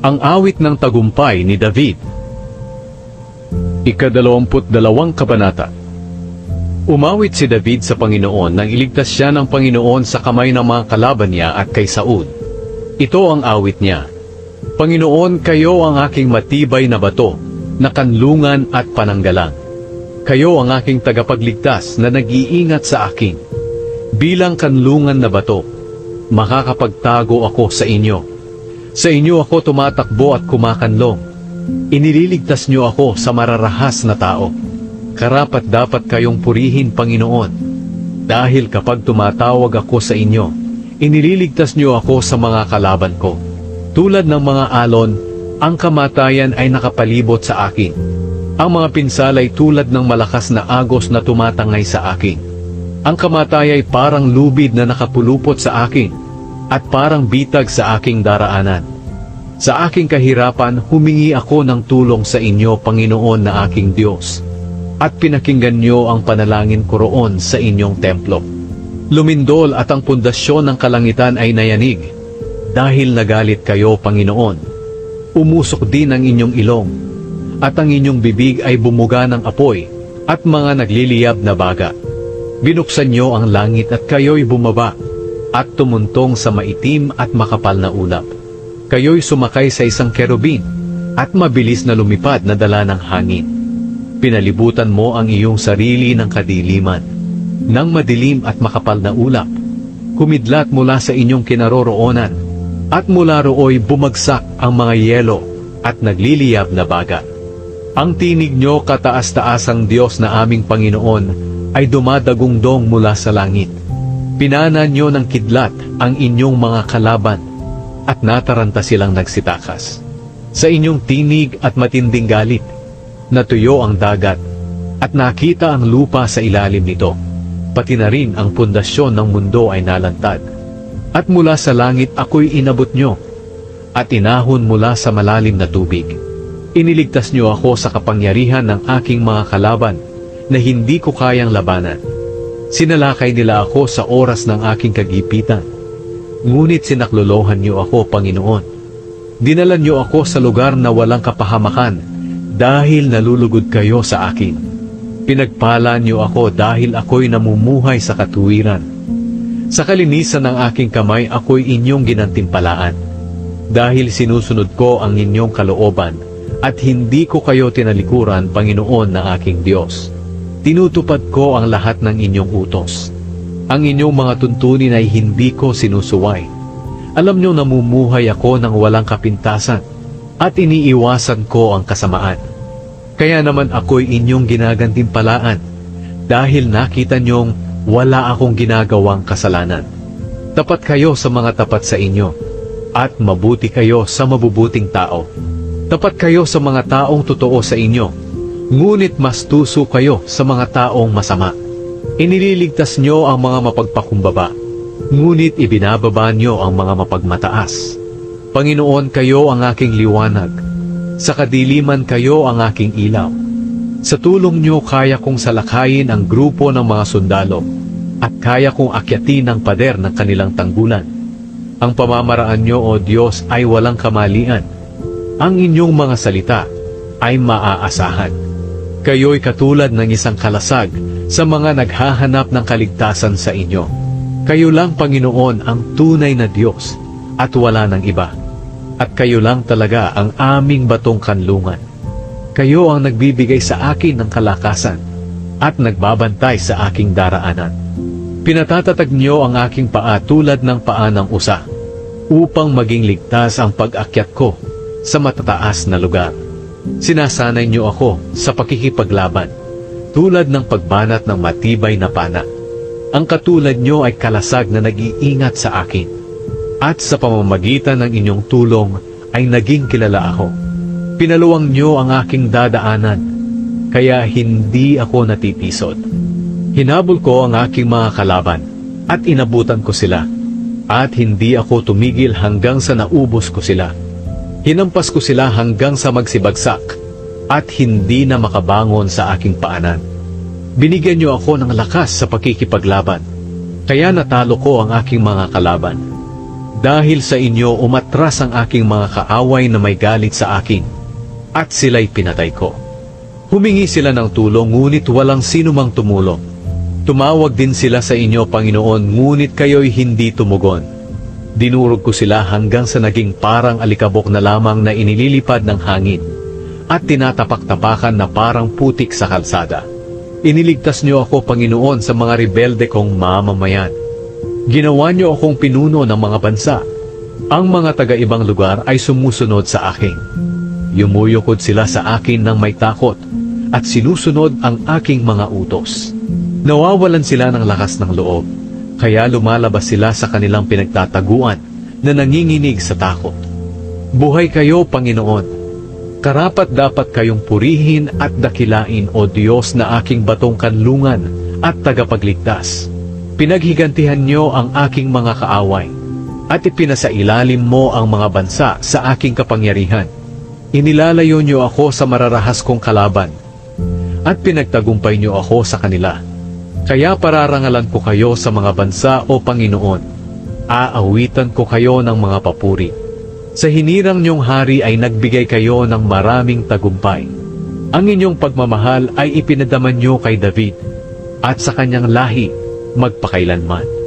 Ang awit ng tagumpay ni David. Ikadalawamput dalawang kabanata. Umawit si David sa Panginoon nang iligtas siya ng Panginoon sa kamay ng mga kalaban niya at kay Saud. Ito ang awit niya. Panginoon, kayo ang aking matibay na bato, na kanlungan at pananggalang. Kayo ang aking tagapagligtas na nag-iingat sa akin. Bilang kanlungan na bato, makakapagtago ako sa inyo. Sa inyo ako tumatakbo at kumakanlong. Inililigtas niyo ako sa mararahas na tao. Karapat dapat kayong purihin, Panginoon. Dahil kapag tumatawag ako sa inyo, inililigtas niyo ako sa mga kalaban ko. Tulad ng mga alon, ang kamatayan ay nakapalibot sa akin. Ang mga pinsalay tulad ng malakas na agos na tumatangay sa akin. Ang kamatay ay parang lubid na nakapulupot sa akin at parang bitag sa aking daraanan. Sa aking kahirapan, humingi ako ng tulong sa inyo, Panginoon na aking Diyos. At pinakinggan niyo ang panalangin ko roon sa inyong templo. Lumindol at ang pundasyon ng kalangitan ay nayanig. Dahil nagalit kayo, Panginoon. Umusok din ang inyong ilong. At ang inyong bibig ay bumuga ng apoy at mga nagliliyab na baga. Binuksan niyo ang langit at kayo'y bumaba at tumuntong sa maitim at makapal na ulap. Kayo'y sumakay sa isang kerubin at mabilis na lumipad na dala ng hangin. Pinalibutan mo ang iyong sarili ng kadiliman. Nang madilim at makapal na ulap, kumidlat mula sa inyong kinaroroonan at mula rooy bumagsak ang mga yelo at nagliliyab na baga. Ang tinig nyo kataas-taasang Diyos na aming Panginoon ay dumadagungdong mula sa langit. Pinana nyo ng kidlat ang inyong mga kalaban at nataranta silang nagsitakas. Sa inyong tinig at matinding galit, natuyo ang dagat at nakita ang lupa sa ilalim nito. Pati na rin ang pundasyon ng mundo ay nalantad. At mula sa langit ako'y inabot nyo at inahon mula sa malalim na tubig. Iniligtas nyo ako sa kapangyarihan ng aking mga kalaban na hindi ko kayang labanan. Sinalakay nila ako sa oras ng aking kagipitan. Ngunit sinaklolohan niyo ako, Panginoon. Dinala niyo ako sa lugar na walang kapahamakan dahil nalulugod kayo sa akin. Pinagpala niyo ako dahil ako'y namumuhay sa katuwiran. Sa kalinisan ng aking kamay ako'y inyong ginantimpalaan. Dahil sinusunod ko ang inyong kalooban at hindi ko kayo tinalikuran, Panginoon na aking Diyos. Tinutupad ko ang lahat ng inyong utos. Ang inyong mga tuntunin ay hindi ko sinusuway. Alam niyo namumuhay ako ng walang kapintasan at iniiwasan ko ang kasamaan. Kaya naman ako'y inyong ginagantimpalaan dahil nakita niyong wala akong ginagawang kasalanan. Tapat kayo sa mga tapat sa inyo at mabuti kayo sa mabubuting tao. Tapat kayo sa mga taong totoo sa inyo Ngunit mas tuso kayo sa mga taong masama. Inililigtas nyo ang mga mapagpakumbaba, ngunit ibinababa nyo ang mga mapagmataas. Panginoon, kayo ang aking liwanag. Sa kadiliman kayo ang aking ilaw. Sa tulong nyo kaya kong salakayin ang grupo ng mga sundalo at kaya kong akyatin ang pader ng kanilang tanggulan. Ang pamamaraan nyo, O Diyos, ay walang kamalian. Ang inyong mga salita ay maaasahan. Kayo'y katulad ng isang kalasag sa mga naghahanap ng kaligtasan sa inyo. Kayo lang, Panginoon, ang tunay na Diyos at wala ng iba. At kayo lang talaga ang aming batong kanlungan. Kayo ang nagbibigay sa akin ng kalakasan at nagbabantay sa aking daraanan. Pinatatatag niyo ang aking paa tulad ng paa ng usa upang maging ligtas ang pag-akyat ko sa matataas na lugar. Sinasanay niyo ako sa pakikipaglaban, tulad ng pagbanat ng matibay na pana. Ang katulad niyo ay kalasag na nag-iingat sa akin. At sa pamamagitan ng inyong tulong ay naging kilala ako. Pinaluwang niyo ang aking dadaanan, kaya hindi ako natitisod. Hinabol ko ang aking mga kalaban at inabutan ko sila. At hindi ako tumigil hanggang sa naubos ko sila. Hinampas ko sila hanggang sa magsibagsak at hindi na makabangon sa aking paanan. Binigyan niyo ako ng lakas sa pakikipaglaban, kaya natalo ko ang aking mga kalaban. Dahil sa inyo umatras ang aking mga kaaway na may galit sa akin, at sila'y pinatay ko. Humingi sila ng tulong ngunit walang sino mang tumulong. Tumawag din sila sa inyo, Panginoon, ngunit kayo'y hindi tumugon. Dinurog ko sila hanggang sa naging parang alikabok na lamang na inililipad ng hangin at tinatapak-tapakan na parang putik sa kalsada. Iniligtas niyo ako, Panginoon, sa mga rebelde kong mamamayan. Ginawa niyo akong pinuno ng mga bansa. Ang mga taga-ibang lugar ay sumusunod sa akin. Yumuyukod sila sa akin ng may takot at sinusunod ang aking mga utos. Nawawalan sila ng lakas ng loob, kaya lumalabas sila sa kanilang pinagtataguan na nanginginig sa takot. Buhay kayo, Panginoon. Karapat dapat kayong purihin at dakilain, O Diyos na aking batong kanlungan at tagapagligtas. Pinaghigantihan niyo ang aking mga kaaway, at ipinasailalim mo ang mga bansa sa aking kapangyarihan. Inilalayo niyo ako sa mararahas kong kalaban, at pinagtagumpay niyo ako sa kanila. Kaya pararangalan ko kayo sa mga bansa, O Panginoon. Aawitan ko kayo ng mga papuri. Sa hinirang niyong hari ay nagbigay kayo ng maraming tagumpay. Ang inyong pagmamahal ay ipinadaman niyo kay David at sa kanyang lahi magpakailanman.